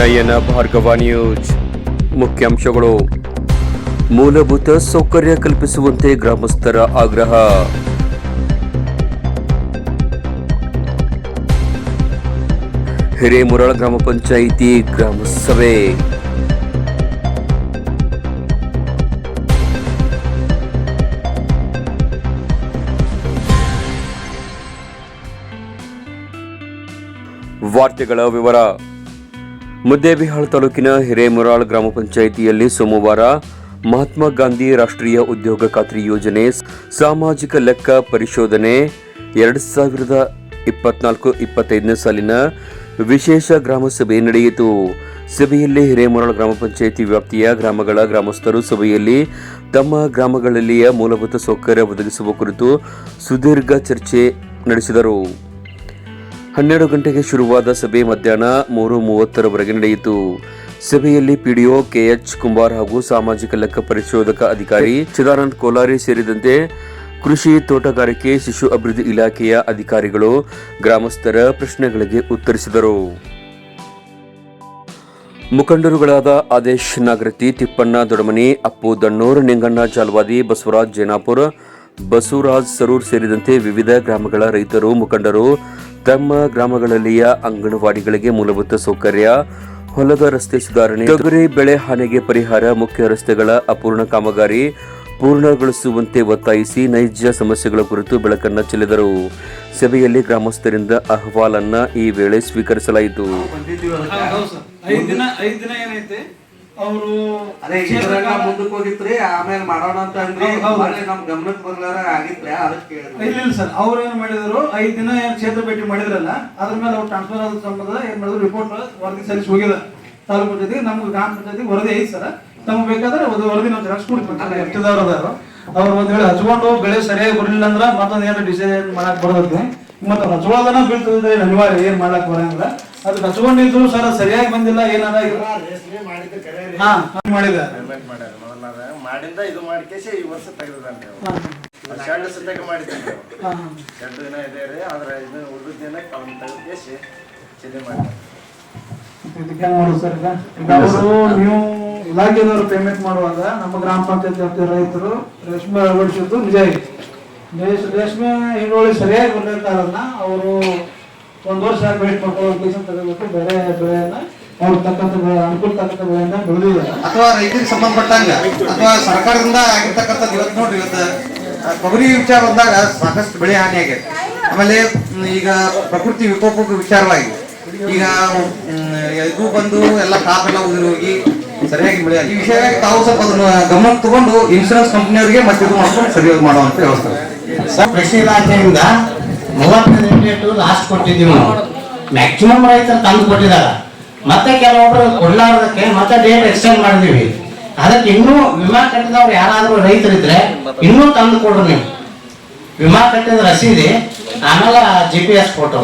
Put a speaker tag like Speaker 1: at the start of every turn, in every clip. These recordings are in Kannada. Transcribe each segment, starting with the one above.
Speaker 1: ನಯನ ಭಾರ್ಗವ ನ್ಯೂಸ್ ಮುಖ್ಯಾಂಶಗಳು. ಮೂಲಭೂತ ಸೌಕರ್ಯ ಕಲ್ಪಿಸುವಂತೆ ಗ್ರಾಮಸ್ಥರ ಆಗ್ರಹ. ಹಿರೇಮುರಳ ಗ್ರಾಮ ಪಂಚಾಯಿತಿ ಗ್ರಾಮ ಸಭೆ. ವಾರ್ತೆಗಳ ವಿವರ. ಮುದ್ದೇಬಿಹಾಳ್ ತಾಲೂಕಿನ ಹಿರೇಮುರಾಳ್ ಗ್ರಾಮ ಪಂಚಾಯಿತಿಯಲ್ಲಿ ಸೋಮವಾರ ಮಹಾತ್ಮ ಗಾಂಧಿ ರಾಷ್ಟ್ರೀಯ ಉದ್ಯೋಗ ಖಾತ್ರಿ ಯೋಜನೆ ಸಾಮಾಜಿಕ ಲೆಕ್ಕ ಪರಿಶೋಧನೆ ಎರಡು ಸಾವಿರದ ಇಪ್ಪತ್ನಾಲ್ಕು ಇಪ್ಪತ್ತೈದನೇ ಸಾಲಿನ ವಿಶೇಷ ಗ್ರಾಮ ಸಭೆ ನಡೆಯಿತು. ಸಭೆಯಲ್ಲಿ ಹಿರೇಮುರಾಳ್ ಗ್ರಾಮ ಪಂಚಾಯಿತಿ ವ್ಯಾಪ್ತಿಯ ಗ್ರಾಮಗಳ ಗ್ರಾಮಸ್ಥರು ಸಭೆಯಲ್ಲಿ ತಮ್ಮ ಗ್ರಾಮಗಳಲ್ಲಿಯ ಮೂಲಭೂತ ಸೌಕರ್ಯ ಒದಗಿಸುವ ಕುರಿತು ಸುದೀರ್ಘ ಚರ್ಚೆ ನಡೆಸಿದರು. ಹನ್ನೆರಡು ಗಂಟೆಗೆ ಶುರುವಾದ ಸಭೆ ಮಧ್ಯಾಹ್ನ ಮೂರು ಮೂವತ್ತರವರೆಗೆ ನಡೆಯಿತು. ಸಭೆಯಲ್ಲಿ ಪಿಡಿಒ ಕೆಎಚ್ ಕುಂಬಾರ್ ಹಾಗೂ ಸಾಮಾಜಿಕ ಲೆಕ್ಕ ಪರಿಶೋಧಕ ಅಧಿಕಾರಿ ಚಿದಾನಂದ್ ಕೋಲಾರಿ ಸೇರಿದಂತೆ ಕೃಷಿ ತೋಟಗಾರಿಕೆ, ಶಿಶು ಅಭಿವೃದ್ಧಿ ಇಲಾಖೆಯ ಅಧಿಕಾರಿಗಳು, ಗ್ರಾಮಸ್ಥರ ಪ್ರಶ್ನೆಗಳಿಗೆ ಉತ್ತರಿಸಿದರು. ಮುಖಂಡರುಗಳಾದ ಆದೇಶ್ ನಾಗರತಿ ತಿಪ್ಪಣ್ಣ ದೊಡಮನಿ, ಅಪ್ಪು ದಣ್ಣೂರ್, ನಿಂಗಣ್ಣ ಜಾಲ್ವಾದಿ, ಬಸವರಾಜ್ ಜೇನಾಪುರ, ಬಸವರಾಜ್ ಸರೂರ್ ಸೇರಿದಂತೆ ವಿವಿಧ ಗ್ರಾಮಗಳ ರೈತರು, ಮುಖಂಡರು ತಮ್ಮ ಗ್ರಾಮಗಳಲ್ಲಿಯ ಅಂಗನವಾಡಿಗಳಿಗೆ ಮೂಲಭೂತ ಸೌಕರ್ಯ, ಹೊಲದ ರಸ್ತೆ ಸುಧಾರಣೆ, ತೊಗರಿ ಬೆಳೆ ಹಾನಿಗೆ ಪರಿಹಾರ, ಮುಖ್ಯ ರಸ್ತೆಗಳ ಅಪೂರ್ಣ ಕಾಮಗಾರಿ ಪೂರ್ಣಗೊಳಿಸುವಂತೆ ಒತ್ತಾಯಿಸಿ ನೈಜ ಸಮಸ್ಯೆಗಳ ಕುರಿತು ಬೆಳಕನ್ನು ಚೆಲ್ಲಿದರು. ಸಭೆಯಲ್ಲಿ ಗ್ರಾಮಸ್ಥರಿಂದ ಅಹವಾಲನ್ನ ಈ ವೇಳೆ ಸ್ವೀಕರಿಸಲಾಯಿತು.
Speaker 2: ಅವರು
Speaker 3: ಅದೇ ಇದ್ರಾಗ ಮುಂದಕ್ಕೆ ಹೋಗಿತ್ರಿ ಆಮೇಲೆ ಮಾಡೋಣ ಅಂತ ಅಂದ್ರಿ. ನಮ್ ಗಮನಕ್ಕೆ ಬರ್ಲಾರ ಆಗಿತ್ರಿ ಅದಕ್ಕೆ
Speaker 2: ಇಲ್ಲ ಇಲ್ಲ ಸರ್. ಅವ್ರು ಏನ್ ಮಾಡಿದ್ರು? ಐದ್ ದಿನ ಏನ್ ಕ್ಷೇತ್ರ ಭೇಟಿ ಮಾಡಿದ್ರಲ್ಲ ಅದ್ರ ಮೇಲೆ ಅವ್ರು ಟ್ರಾನ್ಸ್ಫರ್ ಆದ ಸಂಬಂಧ ಏನ್ ಮಾಡಿದ್ರು? ರಿಪೋರ್ಟ್ ವರದಿ ಸಲ್ಲಿಸಿ ಹೋಗಿದೆ ತಾಲೂಕು ಜೊತೆ ನಮ್ಗೆ ಗ್ರಾಮ ಪಂಚಾಯತಿ ವರದಿ ಐತಿ ಸರ್. ನಮ್ಗೆ ಬೇಕಾದ್ರೆ ಒಂದು ವರದಿ ನಾವು ಜೆರಾಕ್ಸ್ ಕೊಡ್ತೀವಿ. ಎಷ್ಟದವ್ರು ಅದಾರು ಅವ್ರು ಒಂದ್ ವೇಳೆ ಹಚ್ಕೊಂಡು ಬೆಳೆ ಸರಿಯಾಗಿ ಬರಲಿಲ್ಲ ಅಂದ್ರೆ ಮತ್ತೊಂದು ಏನಾರ ಡಿಸೈನ್ ಮಾಡಕ್ ಬರ್ತೈತಿ ಮತ್ತೆ ಹಚ್ಕೊಳ್ಳೋದನ್ನ ಬೀಳ್ತದೆ ಅನಿವಾರ್ಯ ಏನ್ ಮಾಡಕ್ ಬರಂಗಿಲ್ಲ. ಅದು ಹಚ್ಕೊಂಡಿದ್ರು ಸರ್ ಸರಿಯಾಗಿ ಬಂದಿಲ್ಲ ಹಾ
Speaker 4: ಪೇಮೆಂಟ್ ಮಾಡ್ಯಾರ ಮೊದಲಾದ ಮಾಡಿಂದ ಇದು ಈ ವರ್ಷ ತೆಗೆದಾನೆ ಎರಡು ಸದ್ಯಕ್ಕೆ ಮಾಡಿದ್ದೇನೆ
Speaker 2: ಹಾ
Speaker 4: ಎರಡು ದಿನ ಇದೆ ರೀ ಆದ್ರೆ ಇದು ಉಳಿದ ದಿನ ಅವ್ನು ಚಿಲ್ಲಿ
Speaker 2: ಮಾಡೋದು ಸರ್ ನೀವು ಇಲಾಖೆದವರು ಪೇಮೆಂಟ್ ಮಾಡುವಾಗ ನಮ್ಮ ಗ್ರಾಮ ಪಂಚಾಯತ್ ವ್ಯಾಪ್ತಿಯ ರೈತರು ರೇಷ್ಮೆ ಅಳವಡಿಸಿದ್ದು ನಿಜ ಇದೆ ರೇಷ್ ರೇಷ್ಮೆ ಹಿಡುವಳಿ ಸರಿಯಾಗಿ ಬಂದಿರ್ತಾರಲ್ಲ ಅವರು ಒಂದು ವರ್ಷ ವೇಟ್ ಮಾಡ್ಕೊಳ್ಳೋ ಕೆಲಸ ಬೇರೆ ಬೆಳೆಯನ್ನ ಅವ್ರ ತಕ್ಕಂತ ಅನುಕೂಲ ತಕ್ಕಂತ ಬೆಳೆಯನ್ನ ಬೆಳೆದಿದ್ದಾರೆ.
Speaker 3: ಅಥವಾ ರೈತರಿಗೆ ಸಂಬಂಧಪಟ್ಟಂಗ ಅಥವಾ ಸರ್ಕಾರದಿಂದ ಆಗಿರ್ತಕ್ಕಂಥದ್ದು ಇವತ್ತು ನೋಡ್ರಿ ಇವತ್ತು ತೊಗರಿ ವಿಚಾರ ಬಂದಾಗ ಸಾಕಷ್ಟು ಬೆಳೆ ಹಾನಿ ಆಗೈತೆ ಆಮೇಲೆ ಈಗ ಪ್ರಕೃತಿ ವಿಕೋಪಕ್ಕೆ ವಿಚಾರವಾಗಿ ಈಗ ಇದು ಬಂದು ಎಲ್ಲ ಕಾಪೆಲ್ಲ ಉದುರಿ ಹೋಗಿ ಸರಿಯಾಗಿ ಬೆಳೆ ಈ ವಿಷಯವಾಗಿ ತಾವು ಸ್ವಲ್ಪ ಅದನ್ನ ಗಮನ ತಗೊಂಡು ಇನ್ಶೂರೆನ್ಸ್ ಕಂಪ್ನಿಯವರಿಗೆ ಮತ್ತೆ ಇದು ಮಾಡ್ಕೊಂಡು ಸರಿಯಾಗಿ ಮಾಡುವಂತ ವ್ಯವಸ್ಥೆ.
Speaker 5: ಕೃಷಿ ಇಲಾಖೆಯಿಂದ ಮೂವತ್ತೈದು ಡೇಟ್ ಲಾಸ್ಟ್ ಕೊಟ್ಟಿದ್ದೀವಿ ನಾವು. ಮ್ಯಾಕ್ಸಿಮಮ್ ರೈತರು ತಂದು ಕೊಟ್ಟಿದಾರ ಮತ್ತೆ ಕೆಲವೊಬ್ರು ಕೊಡ್ಲಾರ್ದಕ್ಕೆ ಮತ್ತೆ ಡೇಟ್ ಎಕ್ಸ್ಟೆಂಡ್ ಮಾಡಿದೀವಿ ಅದಕ್ಕೆ ಇನ್ನೂ ವಿಮಾ ಕಟ್ಟಿದವ್ರು ಯಾರಾದ್ರೂ ರೈತರಿದ್ರೆ ಇನ್ನೂ ತಂದು ಕೊಡ್ರಿ ನೀವು. ವಿಮಾ ಕಟ್ಟಿದ ರಸೀದಿ ಆಮೇಲೆ ಜಿ ಪಿ ಎಸ್ ಫೋಟೋ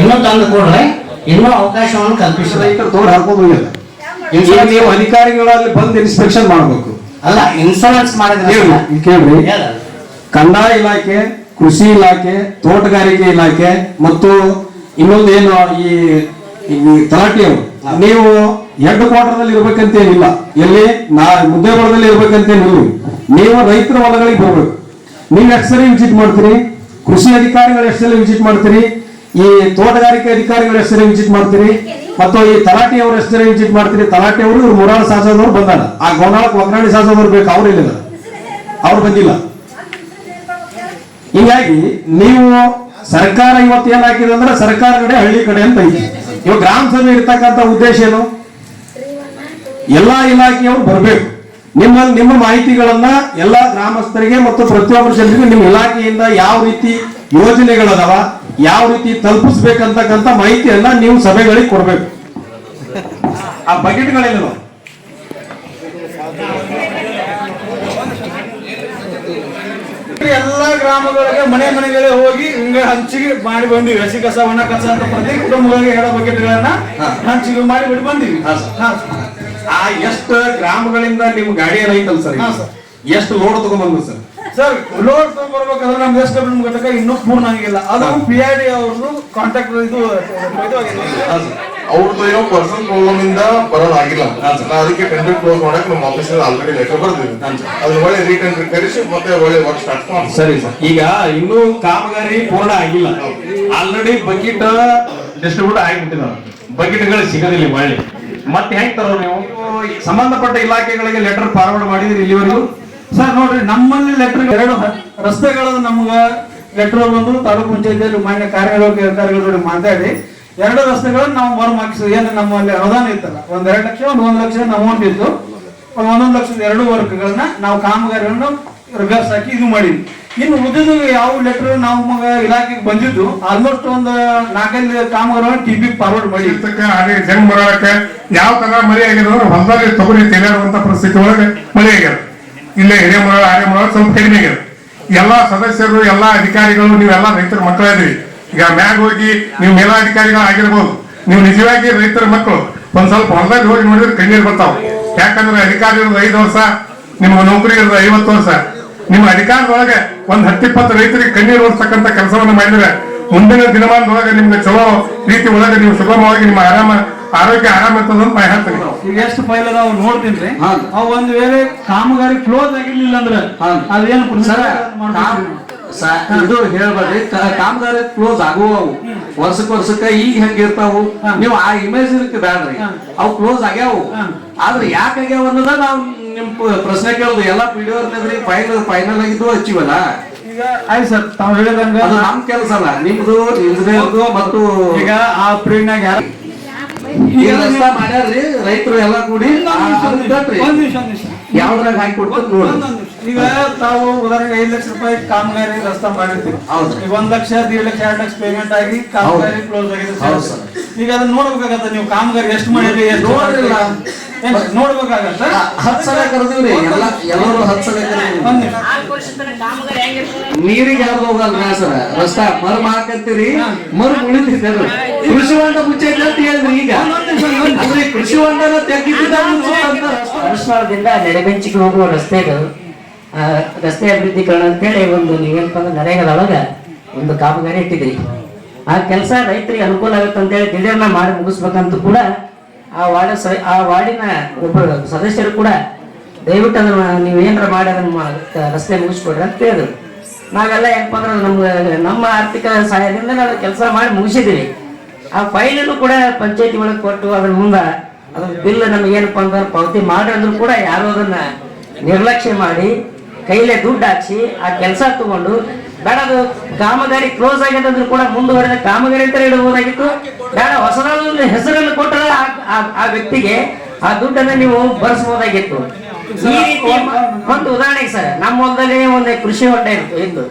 Speaker 5: ಇನ್ನೂ ತಂದು ಕೊಡ್ರಿ ಇನ್ನೂ ಅವಕಾಶವನ್ನು ಕಲ್ಪಿಸಿ.
Speaker 6: ರೈತರು ತೋಡ್ ಹಾಕೋದಿಲ್ಲ ನೀವು ಅಧಿಕಾರಿಗಳಲ್ಲಿ ಬಂದು ಇನ್ಸ್ಪೆಕ್ಷನ್ ಮಾಡಬೇಕು.
Speaker 5: ಅಲ್ಲ ಇನ್ಸೂರೆನ್ಸ್ ಮಾಡಿದ್ರೆ
Speaker 6: ಕೇಳ್ರಿ. ಕಂದಾಯ ಇಲಾಖೆ ಕೃಷಿ ಇಲಾಖೆ ತೋಟಗಾರಿಕೆ ಇಲಾಖೆ ಮತ್ತು ಇನ್ನೊಂದು ಏನು ಈ ತಲಾಟಿಯವರು ನೀವು ಹೆಡ್ ಕ್ವಾರ್ಟರ್ದಲ್ಲಿ ಇರ್ಬೇಕಂತೇನಿಲ್ಲ. ಎಲ್ಲಿ? ನಾ ಮುದ್ದೇಬಳದಲ್ಲಿ ಇರ್ಬೇಕಂತೇನಿಲ್ಲ. ನೀವು ರೈತರ ಹೊಲಗಳಿಗೆ ಬರ್ಬೇಕು ನೀವು ಎಷ್ಟು ಸರಿ ವಿಸಿಟ್ ಮಾಡ್ತೀರಿ? ಕೃಷಿ ಅಧಿಕಾರಿಗಳು ಎಷ್ಟು ಸಲ ವಿಸಿಟ್ ಮಾಡ್ತೀರಿ? ಈ ತೋಟಗಾರಿಕೆ ಅಧಿಕಾರಿಗಳು ಎಷ್ಟು ಸರಿ ವಿಸಿಟ್ ಮಾಡ್ತೀರಿ? ಮತ್ತು ಈ ತಲಾಟಿ ಅವರು ಎಷ್ಟು ಸರಿ ವಿಸಿಟ್ ಮಾಡ್ತೀರಿ? ತಲಾಟಿ ಅವರು ಇವ್ರು ಮುರಾಳ ಬಂದಾರ. ಆ ಗೋನಾಳಕ್ಕೆ ಒಗ್ರಾಣಿ ಶಾಸಕದವ್ರು ಬೇಕು ಅವ್ರು ಇಲ್ಲ ಅವ್ರು ಬಂದಿಲ್ಲ. ಹೀಗಾಗಿ ನೀವು ಸರ್ಕಾರ ಇವತ್ತು ಏನಾಗಿದೆ ಅಂದ್ರೆ ಸರ್ಕಾರ ಕಡೆ ಹಳ್ಳಿ ಕಡೆ ಅಂತ ಐತಿ ಇವಾಗ ಗ್ರಾಮ ಸಭೆ ಇರ್ತಕ್ಕಂಥ ಉದ್ದೇಶ ಏನು? ಎಲ್ಲಾ ಇಲಾಖೆಯವರು ಬರಬೇಕು. ನಿಮ್ಮ ನಿಮ್ಮ ಮಾಹಿತಿಗಳನ್ನ ಎಲ್ಲಾ ಗ್ರಾಮಸ್ಥರಿಗೆ ಮತ್ತು ಪ್ರತಿಯೊಬ್ಬರ ಜನರಿಗೂ ನಿಮ್ಮ ಇಲಾಖೆಯಿಂದ ಯಾವ ರೀತಿ ಯೋಜನೆಗಳದಾವ, ಯಾವ ರೀತಿ ತಲುಪಿಸ್ಬೇಕಂತಕ್ಕಂಥ ಮಾಹಿತಿಯನ್ನ ನೀವು ಸಭೆಗಳಿಗೆ ಕೊಡಬೇಕು. ಆ ಬಕೆಟ್ಗಳೇನು
Speaker 2: ಎಲ್ಲಾ ಗ್ರಾಮಗಳಿಗೆ ಮನೆ ಮನೆಗಳಿಗೆ ಹೋಗಿ ಹಿಂಗ ಹಂಚಿಗೆ ಮಾಡಿ ಬಂದಿವಿ. ಹಸಿ ಕಸ ಒಣ ಕಸ ಅಂತ ಪ್ರತಿ ಕುಟುಂಬಗಳಿಗೆ ಹೇಳೋ ಬಕೆಟ್ಗಳನ್ನ ಹಂಚಿಗೆ ಮಾಡಿ ಬಿಟ್ಟು ಬಂದಿವಿ.
Speaker 6: ಆ ಎಷ್ಟ ಗ್ರಾಮಗಳಿಂದ ನಿಮ್ ಗಾಡಿ ಏನಾಯ್ತಲ್ಲ ಸರ್. ಎಷ್ಟು ಲೋಡ್ ತಗೊಂಡ್ಬಂದ್ರು ಸರ್?
Speaker 2: ಸರ್ ಲೋಡ್ ತಗೊಂಡ್ಬರ್ಬೇಕಾದ್ರೆ ನಮ್ಗೆ ಎಷ್ಟು ಡಬ್ಲ್ಯೂ ಘಟಕ ಇನ್ನೂ ಪೂರ್ಣ ಆಗಿಲ್ಲ. ಅದು ಪಿ ಐ ಡಿ ಅವ್ರದ್ದು ಕಾಂಟ್ಯಾಕ್ಟ್ ಇದು.
Speaker 7: ಅವ್ರದ್ದು ಏನೋ ಪರ್ಸನಲ್ ಪ್ರಾಬ್ಲಮ್ ಇಂದ ಬರೋದಾಗಿಲ್ಲ ನಾನು ಅದಕ್ಕೆ ಟೆಂಡರ್ ಕ್ಲೋಸ್ ಮಾಡಕ್ ನಮ್ಮ ಆಫೀಸ್ ಆಲ್ರೆಡಿ ಲೆಟರ್ ಬರ್ದಿದೆ. ಅದು ಒಳ್ಳೆ ರೀಟೆಂಡರ್ ಕರೆಸಿ ಮತ್ತೆ ಒಳ್ಳೆ ವರ್ಕ್ ಸ್ಟಾರ್ಟ್ ಮಾಡಿ
Speaker 6: ಸರಿ ಸರ್. ಈಗ ಇನ್ನೂ ಕಾಮಗಾರಿ ಪೂರ್ಣ ಆಗಿಲ್ಲ. ಆಲ್ರೆಡಿ ಬಕೆಟ್ ಡಿಸ್ಟ್ರಿಬ್ಯೂಟ್ ನಾವು ಬಕೆಟ್ಗಳು ಸಿಗೋದಿಲ್ಲ ಮಳೆ ಮತ್ತೆ ಹೆಂಗ್ ತರೋ ನೀವು? ಸಂಬಂಧಪಟ್ಟ ಇಲಾಖೆಗಳಿಗೆ ಲೆಟರ್ ಫಾರ್ವರ್ಡ್ ಮಾಡಿದ್ರಿ ಇಲ್ಲಿವರೆಗೂ?
Speaker 2: ಸರ್, ನೋಡ್ರಿ, ನಮ್ಮಲ್ಲಿ ಲೆಟರ್ ಎರಡು ರಸ್ತೆಗಳು ನಮ್ಗ ಲೆಟರ್ ಬಂದು ತಾಲೂಕು ಪಂಚಾಯತಿಯಲ್ಲಿ ಮಾನ್ಯ ಕಾರ್ಯನಿರ್ವಾಹಕ ಜೊತೆ ಮಾತಾಡಿ ಎರಡು ರಸ್ತೆಗಳನ್ನು ನಾವು ಮರು ಹಾಕಿಸಿದ್ವಿ. ಏನು ನಮ್ಮಲ್ಲಿ ಅನುದಾನ ಇತ್ತಲ್ಲ? ಒಂದ್ ಎರಡು ಲಕ್ಷ, ಒಂದ್ ಒಂದ್ ಲಕ್ಷ ಅಮೌಂಟ್ ಇತ್ತು. ಒಂದ್ ಒಂದೊಂದು ಲಕ್ಷದ ಎರಡು ವರ್ಕ್ಗಳನ್ನ ನಾವು ಕಾಮಗಾರಿಗಳನ್ನು ರಿವರ್ಸ್ ಹಾಕಿ ಇದು ಮಾಡಿದ್ವಿ. ಇನ್ನು ಉಳಿದು ಯಾವ ಲೆಟರ್ ನಾವು ಮಗ ಇಲಾಖೆಗೆ ಬಂದಿದ್ದು ಆಲ್ಮೋಸ್ಟ್ ಒಂದು ನಾಲ್ಕೈದು ಕಾಮಗಾರಿಗಳನ್ನು ಟಿ ಪಿ ಫಾರ್ವರ್ಡ್ ಮಾಡಿ.
Speaker 7: ಜನ್ಮ ಬರೋಕೆ ಯಾವ ತರ ಮಳೆ ಆಗಿದೆ ಅಂದ್ರೆ ಹೊಲದಲ್ಲಿ ತೊಗರಿ ತೆಗೆಯುವಂತ ಪರಿಸ್ಥಿತಿ ಒಳಗೆ ಮಳೆ ಆಗ್ಯದ ಇಲ್ಲೇ ಹಿರಿಯ ಮರ ಆರ್ಯ ಮರ ಸ್ವಲ್ಪ ಕಡಿಮೆ ಆಗ್ಯದ ಎಲ್ಲಾ ಸದಸ್ಯರು, ಎಲ್ಲಾ ಅಧಿಕಾರಿಗಳು, ನೀವೆಲ್ಲ ರೈತರ ಮಕ್ಕಳಿದ್ರಿ. ಈಗ ಮ್ಯಾಗ ಹೋಗಿ ನೀವು ಮೇಲಾಧಿಕಾರಿಗಳು ಆಗಿರ್ಬೋದು ನೀವು ನಿಜವಾಗಿ ರೈತರ ಮಕ್ಕಳು ಒಂದ್ ಸ್ವಲ್ಪ ಹೊಲದಲ್ಲಿ ಹೋಗಿ ನೋಡಿದ್ರೆ ಕಣ್ಣೀರು ಬರ್ತಾವ. ಯಾಕಂದ್ರೆ ಅಧಿಕಾರಿ ಇರೋದು ಐದು ವರ್ಷ ನಿಮ್ಮ ನೌಕರಿ ಇರೋದು ಐವತ್ತು ವರ್ಷ. ನಿಮ್ಮ ಅಧಿಕಾರದೊಳಗೆ ಒಂದ್ ಹತ್ತಿಪ್ಪತ್ತು ರೈತರಿಗೆ ಕಣ್ಣೀರು ಓಡಿಸ್ತಕ್ಕಂಥ ಕೆಲಸವನ್ನ ಮಾಡಿದ್ರೆ ಮುಂದಿನ ದಿನಮಾನದೊಳಗೆ ನಿಮ್ಗೆ ಚಲೋ ರೀತಿ ಒಳಗೆ ನೀವು ಸುಗಮವಾಗಿ ನಿಮ್ಮ ಆರಾಮ ಆರೋಗ್ಯ ಆರಾಮ ಇರ್ತದ ಅಂತ ನಾ ಹೇಳ್ತೀನಿ.
Speaker 2: ಈಗ ಎಷ್ಟು ಫೈಲ್ ಅದಾವ ನೋಡ್ತೀನಿ
Speaker 8: ಹಾ.
Speaker 2: ಒಂದು ಒಂದ್ ವೇಳೆ ಕಾಮಗಾರಿ ಕ್ಲೋಸ್ ಆಗಿರ್ಲಿಲ್ಲ ಅಂದ್ರೆ
Speaker 8: ಹಾ.
Speaker 2: ಅದೇನು
Speaker 8: ಸರ್ ಇದು ಹೇಳ್ಬೇಡ್ರಿ. ಕಾಮಗಾರಿ ಕ್ಲೋಸ್ ಆಗುವವು. ವರ್ಷಕ್ ವರ್ಷಕ್ಕ ಈಗ ಹೆಂಗ ಇರ್ತಾವು? ನೀವು ಆ ಇಮೇಜ್ ಇದಕ್ಕೆ ಬ್ಯಾಡ್ರಿ. ಅವು ಕ್ಲೋಸ್ ಆಗ್ಯಾವು. ಆದ್ರೆ ಯಾಕೆ ಆಗ್ಯಾವ ಅನ್ನೋದ ನಾವು ನಿಮ್ ಪ್ರಶ್ನೆ ಕೇಳುದು. ಎಲ್ಲಾ ಪಿಡಿಯೋ ಡಿ ಫೈನಲ್ ಫೈನಲ್ ಆಗಿದ್ದು ಹಚ್ಚಿವಲ್ಲ.
Speaker 2: ಈಗ ಆಯ್ತು ಸರ್ ತಾವ್ ಹೇಳಿದಂಗ
Speaker 8: ಅದು ನಮ್ ಕೆಲಸ ಅಲ್ಲ. ನಿಮ್ದು ಇಂಜಿನಿಯರ್ದು ಮತ್ತು
Speaker 2: ಈಗ ಆ ಪ್ರೀಡ್ನಾಗ ಯಾರು
Speaker 8: ಮಾಡ್ಯಾರ್ರಿ ರೈತರು ಎಲ್ಲಾ ಕೂಡಿ.
Speaker 2: ಒಂದ್ ನಿಮಿಷ ಒಂದ್ ನಿಮಿಷ.
Speaker 8: ಯಾವ್ದ್ರಾಗ ಹಾಕಿ ಕೊಡ್ತಾರೆ ನೋಡಿ
Speaker 2: ಈಗ ತಾವು ಉದಾಹರಣೆಗೆ ಐದು ಲಕ್ಷ ರೂಪಾಯಿ ಕಾಮಗಾರಿ ರಸ್ತಾ ಮಾಡಿರ್ತೀವಿ
Speaker 8: ಹೌದು.
Speaker 2: ಈಗ ಒಂದ್ ಲಕ್ಷ ದೀಡ್ ಲಕ್ಷ ಎರಡು ಲಕ್ಷ ಪೇಮೆಂಟ್ ಆಗಿ ಕಾಮಗಾರಿ ಕ್ಲೋಸ್ ಆಗಿದೆ. ಈಗ ಅದನ್ನ ನೋಡ್ಬೇಕಾಗತ್ತ ನೀವು ಕಾಮಗಾರಿ ಎಷ್ಟು ಮಾಡಿದ್ರಿ ಎಷ್ಟು. ನೋಡ್ಬೇಕಾಗತ್ತ?
Speaker 8: ಸಲ ಕರೆದಿವ್ರಿ ಎಲ್ಲ ಎಲ್ಲರೂ ಹತ್ ಸಲ ಕರೆದಿವ್ರಿ. ನೀರಿಗೆ ಯಾರು ಹೋಗಲ್ಲ ಸರ? ರಸ್ತಾ ಮರು ಮಾಕತ್ತೀರಿ ಮರು ಉಳಿತಿದ್ದಾರೆ ಕೃಷಿ ಹೊಂಡ ಮುಚ್ಚೈತೆ ಅಂತ ಹೇಳಿದ್ರಿ ಈಗ. ಕೃಷಿ ಹೊಂಡನ
Speaker 9: ಅನುಷ್ಠಾನದಿಂದ ನೆರೆಬೆಂಚಿಗೆ ಹೋಗುವ ರಸ್ತೆ ಇದು ರಸ್ತೆ ಹೇಳಿ ಅಂತೇಳಿ ಒಂದು ನೀವೇನಪ್ಪ ಅಂದ್ರೆ ನರೇಗಾದೊಳಗ ಒಂದು ಕಾಮಗಾರಿ ಇಟ್ಟಿದ್ರಿ ಆ ಕೆಲಸ ರೈತರಿಗೆ ಅನುಕೂಲ ಆಗುತ್ತೆ ಅಂತೇಳಿ ದಿಢೀರ್ನ ಮಾಡಿ ಮುಗಿಸ್ಬೇಕಂತ ಕೂಡ ಆ ವಾರ್ಡ ಆ ವಾರ್ಡಿನ ಒಬ್ಬ ಸದಸ್ಯರು ಕೂಡ ದಯವಿಟ್ಟು ಅದನ್ನ ನೀವು ಏನಾರ ಮಾಡಿ ಅದನ್ನ ರಸ್ತೆ ಮುಗಿಸ್ಕೊಡ್ರಿ ಅಂತ ಹೇಳಿದ್ರು. ನಾವೆಲ್ಲ ಏನಪ್ಪ ಅಂದ್ರೆ ನಮ್ಮ ನಮ್ಮ ಆರ್ಥಿಕ ಸಹಾಯದಿಂದ ನಾವು ಕೆಲಸ ಮಾಡಿ ಮುಗಿಸಿದ್ದೀವಿ ಆ ಫೈಲನ್ನು ಕೂಡ ಪಂಚಾಯತಿ ಒಳಗೆ ಕೊಟ್ಟು ಅದ್ರ ಮುಂದೆ ಅದ್ರ ಬಿಲ್ ನಮ್ಗೆ ಏನಪ್ಪ ಅಂದ್ರೆ ಪಾವತಿ ಮಾಡಿದ್ರು ಕೂಡ ಯಾರು ಅದನ್ನ ನಿರ್ಲಕ್ಷ್ಯ ಮಾಡಿ ಕೈಲೇ ದುಡ್ಡು ಹಾಕ್ಸಿ ಆ ಕೆಲಸ ತಗೊಂಡು ಬೇಡ, ಅದು ಕಾಮಗಾರಿ ಕ್ಲೋಸ್ ಆಗಿದೆ ಅಂದ್ರೆ ಕೂಡ ಮುಂದುವರೆದ ಕಾಮಗಾರಿ ಅಂತ ಇಡಬಹುದಾಗಿತ್ತು ಬೇಡ ಹೊಸದಾದ ಹೆಸರನ್ನು ಕೊಟ್ಟರೆ ಆ- ವ್ಯಕ್ತಿಗೆ ಆ ದುಡ್ಡನ್ನ ನೀವು ಬಳಸಬಹುದಾಗಿತ್ತು ಈ ರೀತಿ ಒಂದು ಉದಾಹರಣೆಗೆ ಸರ್, ನಮ್ಮ ಹೊಲದಲ್ಲಿ ಒಂದು ಕೃಷಿ ಹೊಟ್ಟೆ ಇತ್ತು ಇದ್ದು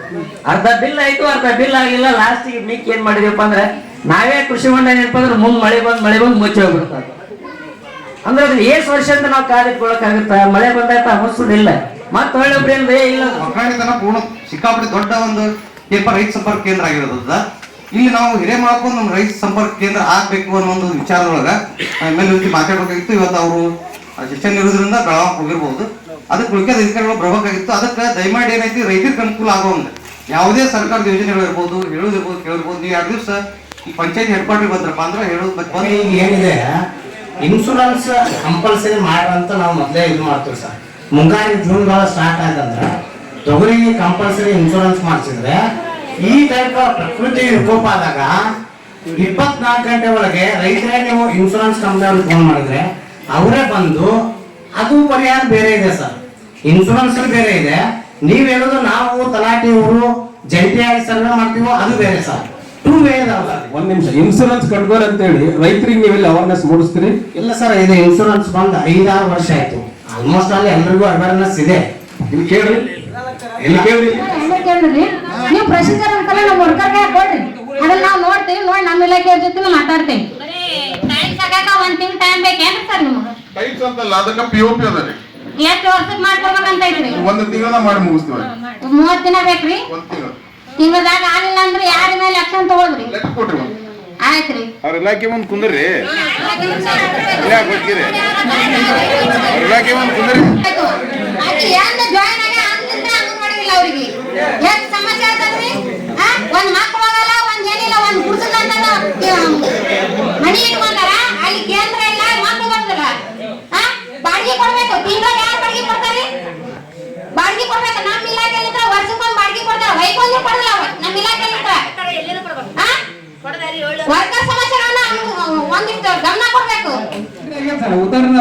Speaker 9: ಅರ್ಧ ಬಿಲ್ ಆಯ್ತು, ಅರ್ಧ ಬಿಲ್ ಆಗಿಲ್ಲ. ಲಾಸ್ಟಿಗೆ ಮಿಕ್ ಏನ್ ಮಾಡಿದೀವಪ್ಪ ಅಂದ್ರೆ, ನಾವೇ ಕೃಷಿ ಹೊಂಡ ಏನಪ್ಪ ಅಂದ್ರೆ ಮುಂದೆ ಮಳೆ ಬಂದ್, ಮಳೆ ಬಂದು ಮುಚ್ಚಿ ಹೋಗ್ಬಿಡ್ತಾರೆ ಅಂದ್ರೆ ಅದು ಏಸ್ ವರ್ಷ ಅಂತ ನಾವು ಕಾದಿಟ್ಕೊಳಕ್ಕಾಗುತ್ತ ಮಳೆ ಬಂದಾಯ್ತ ಅನಿಸೋದಿಲ್ಲ ಮತ್ತೆ ಹೊಳ್ಳೆ ಬೇ ಇಲ್ಲ.
Speaker 3: ಮಕ್ಕಳಿತನ ಪೂರ್ಣ ಸಿಕ್ಕಾಪಟ್ಟೆ ದೊಡ್ಡ ಒಂದು ಪೇಪರ್ ರೈತ ಸಂಪರ್ಕ ಕೇಂದ್ರ ಆಗಿರೋದ್ರಿಂದ ಇಲ್ಲಿ ನಾವು ಹಿರೇಮಾಳಕ್ಕೂ ನಮ್ಮ ರೈತ ಸಂಪರ್ಕ ಕೇಂದ್ರ ಆಗ್ಬೇಕು ಅನ್ನೋ ಒಂದು ವಿಚಾರದೊಳಗ ಮೇಲೆ ರೀತಿ ಮಾತಾಡ್ಬೇಕಾಗಿತ್ತು. ಇವತ್ತು ಅವರು ಸೆಷನ್ ಇರೋದ್ರಿಂದ ಬೆಳಗಾವ್ ಹೋಗಿರ್ಬೋದು. ಅದಕ್ಕೆ ಉಳಿಕೆ ಅಧಿಕಾರಿಗಳು ಬರಬೇಕಾಗಿತ್ತು. ಅದಕ್ಕೆ ದಯಮಾಡಿ ಏನೈತಿ ರೈತರಿಗೆ ಅನುಕೂಲ ಆಗೋಂಗ ಯಾವುದೇ ಸರ್ಕಾರದ ಯೋಜನೆಗಳು ಇರ್ಬೋದು ಹೇಳೋದಿರ್ಬೋದು ಕೇಳಿರ್ಬೋದು ನೀವು ಎರಡು ದಿವಸ ಈ ಪಂಚಾಯತ್ ಹೆಡ್ ಕ್ವಾರ್ಟರ್ ಬಂದ್ರಪ್ಪ ಅಂದ್ರೆ ಹೇಳೋದು
Speaker 5: ಏನಿದೆ? ಇನ್ಶೂರೆನ್ಸ್ ಕಂಪಲ್ಸರಿ ಮಾಡ್ರಂತ ನಾವು ಮೊದಲೇ ಇದು ಮಾಡ್ತೀವಿ ಸರ್. ಮುಂಗಾರಿ ಜೂನ್ ಸ್ಟಾರ್ಟ್ ಆಯ್ತಂದ್ರೆ ತೊಗರಿಗೆ ಕಂಪಲ್ಸರಿ ಇನ್ಶೂರೆನ್ಸ್ ಮಾಡಿಸಿದ್ರೆ ಈ ಟೈಪ್ ಪ್ರಕೃತಿ ವಿಕೋಪ ಆದಾಗ ಇಪ್ಪತ್ನಾಲ್ಕು ಗಂಟೆ ಒಳಗೆ ರೈತರೇ ನೀವು ಇನ್ಶೂರೆನ್ಸ್ ಕಂಪ್ನಿ ಅವ್ರಿಗೆ ಫೋನ್ ಮಾಡಿದ್ರೆ ಅವರೇ ಬಂದು ಅದು ಪರಿಹಾರ ಬೇರೆ ಇದೆ ಸರ್. ಇನ್ಶೂರೆನ್ಸ್ ಬೇರೆ ಇದೆ. ನೀವ್ ಹೇಳೋದು ನಾವು ತಲಾಟಿ ಊರು ಜಂಟಿಯಾಗಿ ಸರ್ವೆ ಮಾಡ್ತೀವೋ ಅದು ಬೇರೆ ಸರ್. ಟೂ ವೇ
Speaker 6: ಒಂದ್ ನಿಮಿಷ ಇನ್ಶೂರೆನ್ಸ್ ಕಟ್ಕೋರಿ ಅಂತ ಹೇಳಿ ರೈತರಿಗೆ ನೀವೆಲ್ಲ ಅವೇರ್ನೆಸ್ ಮೂಡಿಸ್ತೀರಿ?
Speaker 5: ಇಲ್ಲ ಸರ್ ಇದು ಇನ್ಶೂರೆನ್ಸ್ ಬಂದು ಐದಾರು ವರ್ಷ ಆಯ್ತು. ಆಲ್ಮೋಸ್ಟ್ ಅಲ್ಲಿ ಎಲ್ರಿಗೂ ಅವೇರ್ನೆಸ್ ಇದೆ.
Speaker 6: ಇಲ್ಲಿ ಕೇಳ್ರಿ. ಇಲ್ಲಿ ಕೇಳ್ರಿ.
Speaker 10: ನೀವು ಪ್ರೊಸೀಜರ್ ಅಂತಲ್ಲ ನಾವು ವರ್ಕರ್ಗೆ ಕೊಡ್ರಿ ಅದನ್ನ ನಾವು ನೋಡ್ತೀವಿ ನೋಡಿ ನಮ್ಮ ಇಲಾಖೆಯವ್ರ ಜೊತೆ ಮಾತಾಡ್ತೀವಿ. ಟೈಮ್ ಒಂದ್ ತಿಂಗ್ ಟೈಮ್ ಬೇಕೇನ್ರಿ ಸರ್ ನಿಮ್ಗೆ?
Speaker 7: ಟೈಪ್ಸ್ ಅಂತಲ್ಲ ಅದಕ್ಕೆ ಪಿ ಒ ಪಿ ಅದ ರೀ.
Speaker 10: ಎಷ್ಟು ವರ್ಷಕ್ಕೆ ಮಾಡ್ಕೊಡ್ಬೇಕಂತ ಐತ್ರಿ
Speaker 7: ಒಂದು ತಿಂಗಳ ಮಾಡಿ ಮುಗಿಸ್ತೀವಿ
Speaker 10: ಮೂವತ್ ದಿನ ಬೇಕ್ರಿ?
Speaker 7: ಒಂದು ತಿಂಗಳು.
Speaker 10: ತಿಂಗಳದಾಗ ಆಗಿಲ್ಲ ಅಂದ್ರೆ ಯಾರ ಮೇಲೆ ಆಕ್ಷನ್ ತಗೊಳ್ರಿ
Speaker 7: ಲೆಕ್ಕ ಕೊಟ್ರಿ ಒಂದು.
Speaker 4: ಅವ್ರ ಇಲಾಖೆ ಮುಂದೆ ಕುಂದ್ರಿ. ಯಾಕೆ ಹೋಗ್ತೀರಿ ಅವ್ರ ಇಲಾಖೆ ಮುಂದೆ ಕುಂದ್ರಿ.
Speaker 10: ಬಾಡಿಗೆ ಕೊಡ್ಬೇಕು. ನಮ್ಮ ಇಲಾಖೆ ವರ್ಷಕ್ಕೊಂದು ಬಾಡಿಗೆ ಕೊಡ್ತಾರೆ. ವೈಕೊಂದು ಕೊಡಲ್ಲ ಸಮಸ್ಯೆಗಳನ್ನ ಒಂದಿಷ್ಟು ಗಮನ ಕೊಡ್ಬೇಕು.
Speaker 6: ಉದಾಹರಣೆ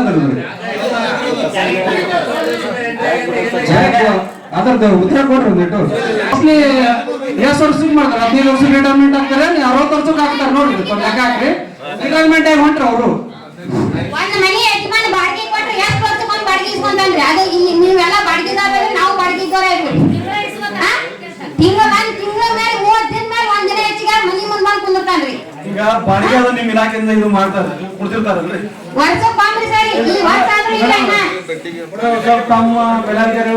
Speaker 6: ಅದ್ರದ್ದು ಉತ್ತರ ಕೊಡ್ರಿ ಒಂದಿಟ್ಟು ಮೋಸ್ಟ್ಲಿ ಎಷ್ಟು ವರ್ಷಕ್ಕೆ ಮಾಡ್ತಾರೆ ಹದಿನೈದು ವರ್ಷ ರಿಟೈರ್ಮೆಂಟ್ ಆಗ್ತಾರೆ ಅರವತ್ತು ವರ್ಷಕ್ಕೆ ಹಾಕ್ತಾರೆ ನೋಡ್ರಿ ಲೆಕ್ಕ ಹಾಕ್ರಿ. ರಿಟೈರ್ಮೆಂಟ್ ಆಗಿ ಹೊಂಟ್ರ ಅವರು.
Speaker 10: ಒಂದು ಮನೆ ಯಜಮಾನ ಬಾಡಿಗೆ ಕೊಟ್ರೆ ಎಷ್ಟು ವರ್ಷಕ್ಕೊಂದು ಬಾಡಿಗೆ ಇಸ್ಕೊಂತಂದ್ರಿ ಅದು ಇಲ್ಲಿ ನೀವೆಲ್ಲ ಬಾಡಿಗೆದಾರ ನಾವು ಬಾಡಿಗೆದಾರ ತಿಂಗಳ ಒಂದ್ ತಿಂಗಳ ಮೇಲೆ ಮೂವತ್ ದಿನ ಮೇಲೆ ಒಂದ್ ದಿನ ಹೆಚ್ಚಿಗೆ ಮನಿ ಮುಂದ್ ಬಂದ್ ಕುಂದಿರ್ತಾನ್ರಿ
Speaker 2: ಈಗ ಬಾಡಿಗೆ ಅದ ನಿಮ್ ಇಲಾಖೆಯಿಂದ ಇದು ಮಾಡ್ತಾರೆ ಕೊಡ್ತಿರ್ತಾರಲ್ರಿ ಸ್ವಲ್ಪ ತಮ್ಮ ಬೆಳಗಾವಿ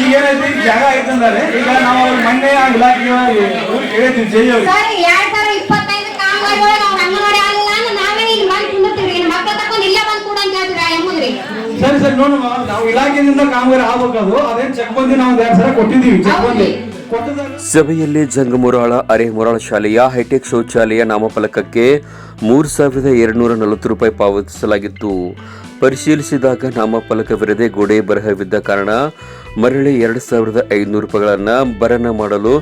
Speaker 2: ಈಗ ಏನೈತಿ ಜಾಗ ಐತಂದಾರೆ ಈಗ ನಾವು ಅವ್ರ ಮೊನ್ನೆ ಆ ಇಲಾಖೆಗೆ ಹೇಳಿದ್ವಿ ಜೈ
Speaker 10: ಸರ್
Speaker 2: ಸರಿ ಸರಿ ನೋಡಮ್ಮ. ನಾವು ಇಲಾಖೆಯಿಂದ ಕಾಮಗಾರಿ ಆಗ್ಬೇಕದು ಅದೇನ್ ಚೆಕ್ ಬಂದಿ ನಾವು ಎರಡ್ ಸಲ ಕೊಟ್ಟಿದ್ದೀವಿ ಚೆಕ್ ಬಂದಿ.
Speaker 1: ಸಭೆಯಲ್ಲಿ ಜಂಗಮುರಾಳ ಅರೆಮುರಾಳ ಶಾಲೆಯ, ಹೈಟೆಕ್ ಶೌಚಾಲಯ ನಾಮಫಲಕಕ್ಕೆ ಮೂರು ಸಾವಿರದ ಎರಡುನೂರ ನಲವತ್ತು ರೂಪಾಯಿ ಪಾವತಿಸಲಾಗಿತ್ತು. ಪರಿಶೀಲಿಸಿದಾಗ ನಾಮಫಲಕವಿರದೆ ಗೋಡೆ ಬರಹವಿದ್ದ ಕಾರಣ ಮರಳಿ ಎರಡು ಸಾವಿರದ ಐದುನೂರು ರೂಪಾಯಿಗಳನ್ನು ಭರಣ ಮಾಡಲು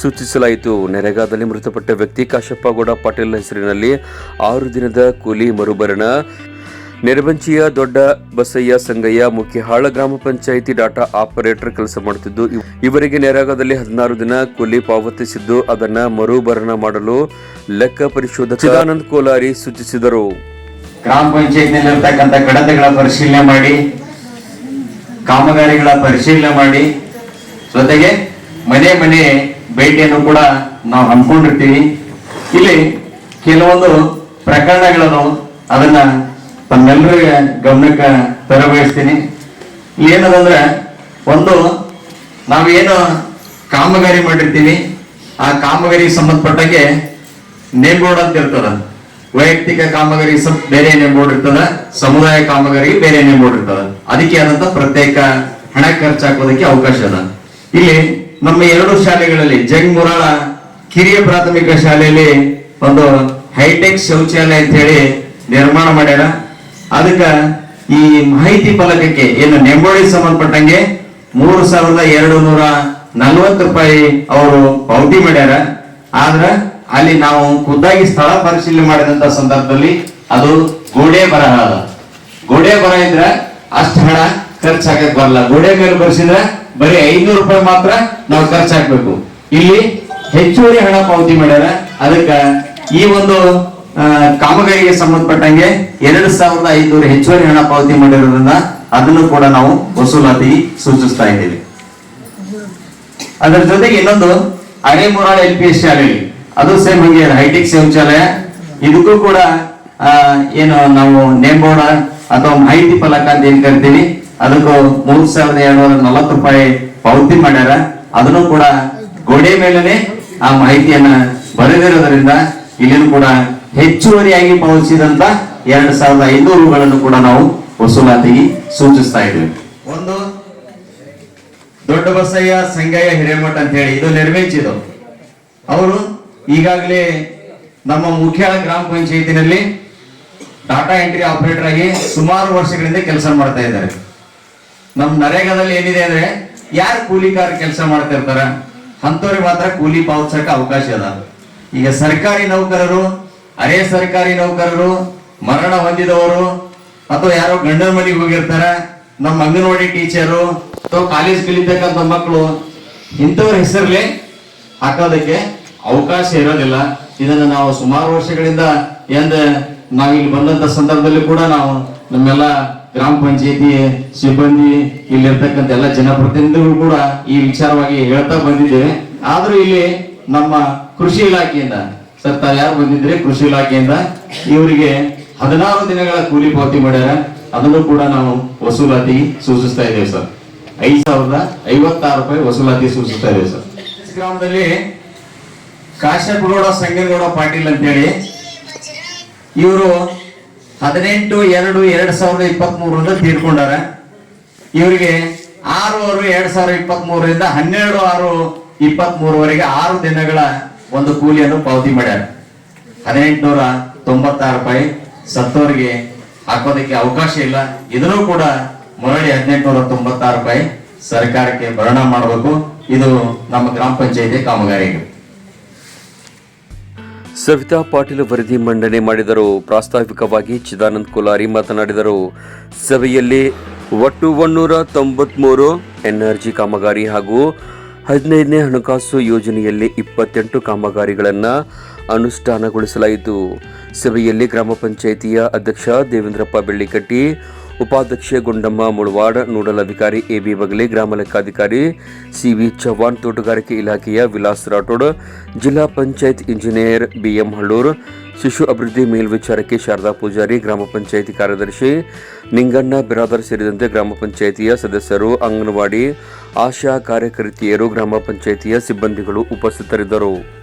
Speaker 1: ಸೂಚಿಸಲಾಯಿತು. ನೆರೆಗಾದಲ್ಲಿ ಮೃತಪಟ್ಟ ವ್ಯಕ್ತಿ ಕಾಶಪ್ಪಗೌಡ ಪಾಟೀಲ್ ಹೆಸರಿನಲ್ಲಿ ಆರು ದಿನದ ಕೂಲಿ ಮರುಭರಣ ನೆರವಂಚಿಯ ದೊಡ್ಡ ಬಸಯ್ಯ ಸಂಗಯ್ಯ ಮುಖ್ಯಹಾಳ ಗ್ರಾಮ ಪಂಚಾಯಿತಿ ಡಾಟಾ ಆಪರೇಟರ್ ಕೆಲಸ ಮಾಡುತ್ತಿದ್ದು ಇವರಿಗೆ ನೆರಾಗದಲ್ಲಿ ಹದಿನಾರು ದಿನ ಕೂಲಿ ಪಾವತಿಸಿದ್ದು, ಅದನ್ನ ಮರುಭರಣ ಮಾಡಲು ಲೆಕ್ಕ ಪರಿಶೋಧಕ ಚಿದಾನಂದ್ ಕೋಲಾರಿ ಸೂಚಿಸಿದರು.
Speaker 11: ಗ್ರಾಮ ಪಂಚಾಯತ್ನಲ್ಲಿರ್ತಕ್ಕಂಥ ಕಡತಗಳ ಪರಿಶೀಲನೆ ಮಾಡಿ, ಕಾಮಗಾರಿಗಳ ಪರಿಶೀಲನೆ ಮಾಡಿ, ಜೊತೆಗೆ ಮನೆ ಮನೆ ಭೇಟಿಯನ್ನು ಕೂಡ ನಾವು ಹಮ್ಮಿಕೊಂಡಿರ್ತೀವಿ. ಇಲ್ಲಿ ಕೆಲವೊಂದು ಪ್ರಕರಣಗಳನ್ನು ಅದನ್ನ ತಮ್ಮೆಲ್ಲರಿಗೆ ಗಮನಕ್ಕೆ ತರಬಯಸ್ತೀನಿ ಏನದಂದ್ರೆ, ಒಂದು, ನಾವೇನು ಕಾಮಗಾರಿ ಮಾಡಿರ್ತೀವಿ, ಆ ಕಾಮಗಾರಿಗೆ ಸಂಬಂಧಪಟ್ಟಾಗೆ ನೇಮ್ ಬೋರ್ಡ್ ಅಂತ ಇರ್ತದ. ವೈಯಕ್ತಿಕ ಕಾಮಗಾರಿ ಬೇರೆ ನೇಮ್ ಬೋರ್ಡ್ ಇರ್ತದ, ಸಮುದಾಯ ಕಾಮಗಾರಿಗೆ ಬೇರೆ ನೇಮ್ ಬೋರ್ಡ್ ಇರ್ತದ. ಅದಕ್ಕೆ ಆದಂತ ಪ್ರತ್ಯೇಕ ಹಣ ಖರ್ಚು ಹಾಕೋದಕ್ಕೆ ಅವಕಾಶ ಅದ. ಇಲ್ಲಿ ನಮ್ಮ ಎರಡು ಶಾಲೆಗಳಲ್ಲಿ ಜಂಗ್ ಮುರಾಳ ಕಿರಿಯ ಪ್ರಾಥಮಿಕ ಶಾಲೆಯಲ್ಲಿ ಒಂದು ಹೈಟೆಕ್ ಶೌಚಾಲಯ ಅಂತ ಹೇಳಿ ನಿರ್ಮಾಣ ಮಾಡ್ಯಾರ. ಅದಕ್ಕ ಈ ಮಾಹಿತಿ ಫಲಕಕ್ಕೆ ಏನು ನೆಂಬೋಳಿ ಸಂಬಂಧಪಟ್ಟಂಗೆ ಮೂರು ಸಾವಿರದ ಎರಡು ನೂರ ನಲ್ವತ್ತು ರೂಪಾಯಿ ಅವರು ಪಾವತಿ ಮಾಡ್ಯಾರ. ಆದ್ರ ಅಲ್ಲಿ ನಾವು ಖುದ್ದಾಗಿ ಸ್ಥಳ ಪರಿಶೀಲನೆ ಮಾಡಿದಂತ ಸಂದರ್ಭದಲ್ಲಿ ಅದು ಗೋಡೆ ಬರಹ ಅದ. ಗೋಡೆ ಬರ ಇದ್ರ ಅಷ್ಟು ಹಣ ಖರ್ಚಾಗಕ್ ಬರಲ್ಲ. ಗೋಡೆ ಮೇಲೆ ಬರ್ಸಿದ್ರೆ ಬರೀ ಐನೂರು ರೂಪಾಯಿ ಮಾತ್ರ ನಾವು ಖರ್ಚು ಹಾಕ್ಬೇಕು. ಇಲ್ಲಿ ಹೆಚ್ಚುವರಿ ಹಣ ಪಾವತಿ ಮಾಡ್ಯಾರ. ಅದಕ್ಕ ಈ ಒಂದು ಕಾಮಗಾರಿಗೆ ಸಂಬಂಧಪಟ್ಟಂಗೆ ಎರಡು ಸಾವಿರದ ಐದುನೂರು ಹೆಚ್ಚುವರಿ ಹಣ ಪಾವತಿ ಮಾಡಿರೋದ್ರಿಂದ ಅದನ್ನು ಕೂಡ ನಾವು ವಸೂಲಾತಿ ಸೂಚಿಸ್ತಾ ಇದ್ದೀವಿ. ಅದರ ಜೊತೆಗೆ ಇನ್ನೊಂದು ಅರೆ ಮುರಾಳ ಎಲ್ ಪಿ ಎಸ್ ಶಾಲೆಯಲ್ಲಿ ಅದು ಸೇಮ್ ಹಂಗೆ ಹೈಟೆಕ್ ಶೌಚಾಲಯ. ಇದಕ್ಕೂ ಕೂಡ ಏನು ನಾವು ನೇಮ್ ಅಥವಾ ಮಾಹಿತಿ ಫಲಕ ಅಂತ ಏನ್ ಕರಿತೀವಿ, ಅದಕ್ಕೂ ಮೂರ್ ಸಾವಿರದ ಎರಡ್ನೂರ ನಲವತ್ತು ರೂಪಾಯಿ ಪಾವತಿ ಮಾಡ್ಯಾರ. ಅದನ್ನು ಕೂಡ ಗೋಡೆ ಮೇಲನೇ ಆ ಮಾಹಿತಿಯನ್ನ ಬರೆದಿರೋದ್ರಿಂದ ಇಲ್ಲಿನೂ ಕೂಡ ಹೆಚ್ಚುವರಿಯಾಗಿ ಪಾವತಿಸಿದಂತ ಎರಡ್ ಸಾವಿರದ ಐನೂರುಗಳನ್ನು ಕೂಡ ನಾವು ವಸೂಲಾತಿಗೆ ಸೂಚಿಸ್ತಾ ಇದ್ದೇವೆ. ಒಂದು ದೊಡ್ಡ ಬಸಯ್ಯ ಸಂಗಯ್ಯ ಹಿರೇಮಠ ಅಂತ ಹೇಳಿ ಇದು ನೆರವೇರಿಸಿದ್ದು ಅವರು ಈಗಾಗಲೇ ನಮ್ಮ ಮುಖ್ಯ ಗ್ರಾಮ ಪಂಚಾಯತಿನಲ್ಲಿ ಟಾಟಾ ಎಂಟ್ರಿ ಆಪರೇಟರ್ ಆಗಿ ಸುಮಾರು ವರ್ಷಗಳಿಂದ ಕೆಲಸ ಮಾಡ್ತಾ ಇದ್ದಾರೆ. ನಮ್ಮ ನರೇಗಾದಲ್ಲಿ ಏನಿದೆ ಅಂದ್ರೆ ಯಾರು ಕೂಲಿಕಾರ ಕೆಲಸ ಮಾಡ್ತಾ ಇರ್ತಾರ? ಅಂತವ್ರಿಗೆ ಮಾತ್ರ ಕೂಲಿ ಪಾವತಿಸಕ್ಕೆ ಅವಕಾಶ ಅದ. ಈಗ ಸರ್ಕಾರಿ ನೌಕರರು ಅರೆ ಸರ್ಕಾರಿ ನೌಕರರು, ಮರಣ ಹೊಂದಿದವರು ಅಥವಾ ಯಾರೋ ಗಂಡನ ಮನೆಗೆ ಹೋಗಿರ್ತಾರ, ನಮ್ಮ ಅಂಗನವಾಡಿ ಟೀಚರು ಅಥವಾ ಕಾಲೇಜ್ ಕಲಿತಕ್ಕಂಥ ಮಕ್ಕಳು, ಇಂಥವ್ರ ಹೆಸರಲ್ಲಿ ಹಾಕೋದಕ್ಕೆ ಅವಕಾಶ ಇರೋದಿಲ್ಲ. ಇದನ್ನು ನಾವು ಸುಮಾರು ವರ್ಷಗಳಿಂದ ಎಂದ ನಾವಿಲ್ಲಿ ಬಂದಂತ ಸಂದರ್ಭದಲ್ಲಿ ಕೂಡ ನಾವು ನಮ್ಮೆಲ್ಲ ಗ್ರಾಮ ಪಂಚಾಯತಿ ಸಿಬ್ಬಂದಿ ಇಲ್ಲಿರ್ತಕ್ಕಂಥ ಎಲ್ಲ ಜನಪ್ರತಿನಿಧಿಗಳು ಕೂಡ ಈ ವಿಚಾರವಾಗಿ ಹೇಳ್ತಾ ಬಂದಿದ್ದೇವೆ. ಆದ್ರೂ ಇಲ್ಲಿ ನಮ್ಮ ಕೃಷಿ ಇಲಾಖೆಯಿಂದ ಸರ್ ತಾವು ಯಾರು ಬಂದಿದ್ರೆ ಕೃಷಿ ಇಲಾಖೆಯಿಂದ ಇವರಿಗೆ ಹದಿನಾರು ದಿನಗಳ ಕೂಲಿ ಪಾವತಿ ಮಾಡ್ಯಾರ. ಅದನ್ನು ಕೂಡ ನಾವು ವಸೂಲಾತಿ ಸೂಚಿಸ್ತಾ ಇದ್ದೇವೆ ಸರ್. ಐದ್ ಸಾವಿರದ ಐವತ್ತಾರು ರೂಪಾಯಿ ವಸೂಲಾತಿ ಸೂಚಿಸ್ತಾ ಇದ್ದೇವೆ ಸರ್. ಗ್ರಾಮದಲ್ಲಿ ಕಾಶ್ಯಪಗೌಡ ಸಂಗೇಗೌಡ ಪಾಟೀಲ್ ಅಂತೇಳಿ ಇವರು ಹದಿನೆಂಟು, ಎರಡು, ಎರಡ್ ಸಾವಿರದ ಇಪ್ಪತ್ತ್ ಮೂರರಿಂದ ತೀರ್ಕೊಂಡಾರ. ಇವರಿಗೆ ಆರು ಆರು, ಎರಡ್ ಸಾವಿರದ ಇಪ್ಪತ್ತ್ ಮೂರರಿಂದ ಹನ್ನೆರಡು, ಆರು ಇಪ್ಪತ್ತ್ ಮೂರವರೆಗೆ ಆರು ದಿನಗಳ ಒಂದು ಕೂಲಿಯನ್ನು ಪಾವತಿ ಮಾಡ್ಯಾರ. ಹದಿನೆಂಟುನೂರ ತೊಂಬತ್ತಾರು ರೂಪಾಯಿ ಸತ್ತವರಿಗೆ ಹಾಕೋದಕ್ಕೆ ಅವಕಾಶ ಇಲ್ಲ. ಇದನ್ನು ಕೂಡ ಮರಳಿ ಹದಿನೆಂಟುನೂರ ತೊಂಬತ್ತಾರು ರೂಪಾಯಿ ಸರ್ಕಾರಕ್ಕೆ ಭರಣ ಮಾಡಬೇಕು. ಇದು ನಮ್ಮ ಗ್ರಾಮ ಪಂಚಾಯತಿ ಕಾಮಗಾರಿ
Speaker 1: ಸವಿತಾ ಪಾಟೀಲ್ ವರದಿ ಮಂಡನೆ ಮಾಡಿದರು. ಪ್ರಾಸ್ತಾವಿಕವಾಗಿ ಚಿದಾನಂದ ಕುಲಾರಿ ಮಾತನಾಡಿದರು. ಸಭೆಯಲ್ಲಿ ಒಟ್ಟು ಒನ್ನೂರ ತೊಂಬತ್ಮೂರು ಎನ್ಆರ್ಜಿ ಕಾಮಗಾರಿ ಹಾಗೂ ಹದಿನೈದನೇ ಹಣಕಾಸು ಯೋಜನೆಯಲ್ಲಿ ಇಪ್ಪತ್ತೆಂಟು ಕಾಮಗಾರಿಗಳನ್ನು ಅನುಷ್ಠಾನಗೊಳಿಸಲಾಯಿತು. ಸಭೆಯಲ್ಲಿ ಗ್ರಾಮ ಪಂಚಾಯಿತಿಯ ಅಧ್ಯಕ್ಷ ದೇವೇಂದ್ರಪ್ಪ ಬೆಳ್ಳಿಕಟ್ಟಿ ಉಪಾಧ್ಯಕ್ಷೆ ಗುಂಡಮ್ಮ ಮುಳವಾಡ, ನೋಡಲ್ ಅಧಿಕಾರಿ ಎಬಿ ಬಗಲಿ, ಗ್ರಾಮ ಲೆಕ್ಕಾಧಿಕಾರಿ ಸಿವಿ ಚವ್ಹಾಣ್, ತೋಟಗಾರಿಕೆ ಇಲಾಖೆಯ ವಿಲಾಸ್ ರಾಠೋಡ್, ಜಿಲ್ಲಾ ಪಂಚಾಯತ್ ಇಂಜಿನಿಯರ್ ಬಿಎಂ ಹಳ್ಳೂರ್ ಶಿಶು ಅಭಿವೃದ್ಧಿ ಮೇಲ್ವಿಚಾರಕಿ ಶಾರದಾ ಪೂಜಾರಿ, ಗ್ರಾಮ ಪಂಚಾಯಿತಿ ಕಾರ್ಯದರ್ಶಿ ನಿಂಗಣ್ಣ ಬಿರಾದರ್ ಸೇರಿದಂತೆ ಗ್ರಾಮ ಪಂಚಾಯಿತಿಯ ಸದಸ್ಯರು, ಅಂಗನವಾಡಿ ಆಶಾ ಕಾರ್ಯಕರ್ತೆಯರು, ಗ್ರಾಮ ಪಂಚಾಯಿತಿಯ ಸಿಬ್ಬಂದಿಗಳು ಉಪಸ್ಥಿತರಿದ್ದರು.